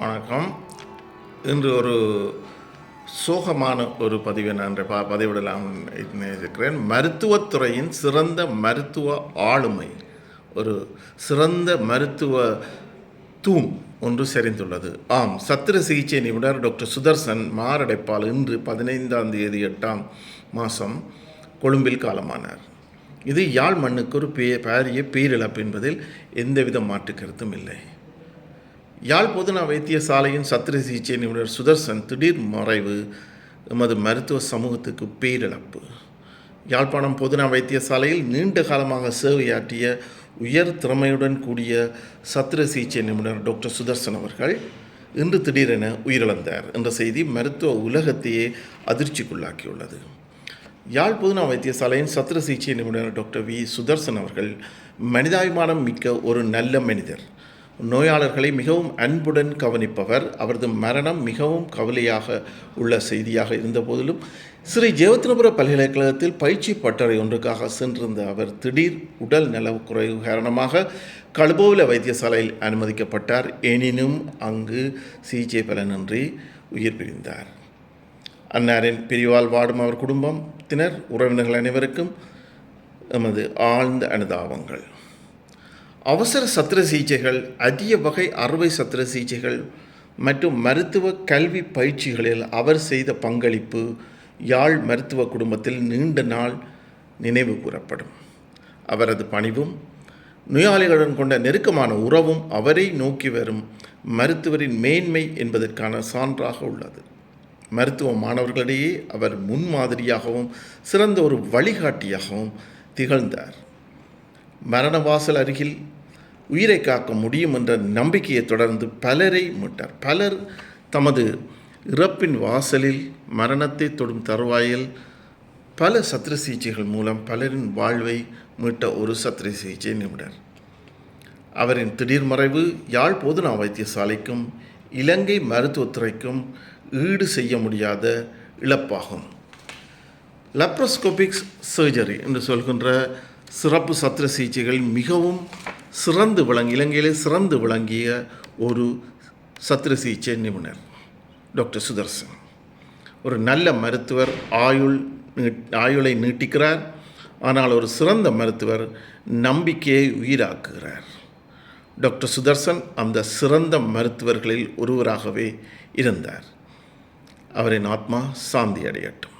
வணக்கம். இன்று ஒரு சோகமான ஒரு பதிவை நான் ப பதிவிடலாம் இருக்கிறேன் மருத்துவத்துறையின் சிறந்த மருத்துவ ஆளுமை ஒரு சிறந்த மருத்துவ தூண் ஒன்று சரிந்துள்ளது ஆம் சத்திர சிகிச்சை நிபுணர் டாக்டர் சுதர்சன் மாரடைப்பால் இன்று பதினைந்தாம் தேதி எட்டாம் மாதம் கொழும்பில் காலமானார். இது யாழ் மண்ணுக்கு ஒரு பே பாரிய பேரிழப்பு என்பதில் எந்தவித மாற்று கருத்தும் இல்லை. யாழ் பொதுநா வைத்தியசாலையின் சத்திர சிகிச்சை நிபுணர் சுதர்சன் திடீர் மறைவு எமது மருத்துவ சமூகத்துக்கு பேரிழப்பு. யாழ்ப்பாணம் பொதுநா வைத்தியசாலையில் நீண்ட காலமாக சேவையாற்றிய உயர் திறமையுடன் கூடிய சத்திர சிகிச்சை நிபுணர் டாக்டர் சுதர்சன் அவர்கள் இன்று திடீரென உயிரிழந்தார் என்ற செய்தி மருத்துவ உலகத்தையே அதிர்ச்சிக்குள்ளாக்கியுள்ளது. யாழ் பொதுநா வைத்தியசாலையின் சத்திர சிகிச்சை நிபுணர் டாக்டர் வி. சுதர்சன் அவர்கள் மனிதாபிமானம் மிக்க ஒரு நல்ல மனிதர். நோயாளர்களை மிகவும் அன்புடன் கவனிப்பவர். அவரது மரணம் மிகவும் கவலையாக உள்ள செய்தியாக இருந்தபோதிலும் ஸ்ரீ ஜெயவத்தினபுர பல்கலைக்கழகத்தில் பயிற்சி பட்டறை ஒன்றுக்காக சென்றிருந்த அவர் திடீர் உடல் நலக்குறைவு காரணமாக கழுபோவில வைத்தியசாலையில் அனுமதிக்கப்பட்டார். எனினும் அங்கு சிகிச்சை பலனின்றி உயிர் பிரிந்தார். அன்னாரின் பிரிவால் வாடும் அவர் குடும்பத்தினர் உறவினர்கள் அனைவருக்கும் எமது ஆழ்ந்த அனுதாபங்கள். அவசர சத்திர சிகிச்சைகள் அதிக வகை அறுவை சத்திர சிகிச்சைகள் மற்றும் மருத்துவ கல்வி பயிற்சிகளில் அவர் செய்த பங்களிப்பு யாழ் மருத்துவ குடும்பத்தில் நீண்ட நாள் நினைவு கூறப்படும். அவரது பணிவும் நோயாளிகளுடன் கொண்ட நெருக்கமான உறவும் அவரை நோக்கி வரும் மருத்துவரின் மேன்மை என்பதற்கான சான்றாக உள்ளது. மருத்துவ மாணவர்களிடையே அவர் முன்மாதிரியாகவும் சிறந்த ஒரு வழிகாட்டியாகவும் திகழ்ந்தார். மரணவாசல் அருகில் உயிரை காக்க முடியும் என்ற நம்பிக்கையை தொடர்ந்து பலரை மீட்டார். பலர் தமது இறப்பின் வாசலில் மரணத்தை தொடும் தருவாயில் பல சத்திர சிகிச்சைகள் மூலம் பலரின் வாழ்வை மீட்ட ஒரு சத்திர சிகிச்சை நிபுணர் அவரின் திடீர் மறைவு யாழ் போதனா வைத்தியசாலைக்கும் இலங்கை மருத்துவத்துறைக்கும் ஈடு செய்ய முடியாத இழப்பாகும். லப்ரோஸ்கோபிக்ஸ் சர்ஜரி என்று சொல்கின்ற சிறப்பு சத்திர சிகிச்சைகள் மிகவும் சிறந்து விளங்கி இலங்கையிலே சிறந்து விளங்கிய ஒரு சத்திர சிகிச்சை நிபுணர் டாக்டர் சுதர்சன். ஒரு நல்ல மருத்துவர் ஆயுள் ஆயுளை நீட்டிக்கிறார். ஆனால் ஒரு சிறந்த மருத்துவர் நம்பிக்கையை உயிராக்குகிறார். டாக்டர் சுதர்சன் அந்த சிறந்த மருத்துவர்களில் ஒருவராகவே இருந்தார். அவரின் ஆத்மா சாந்தி அடையட்டும்.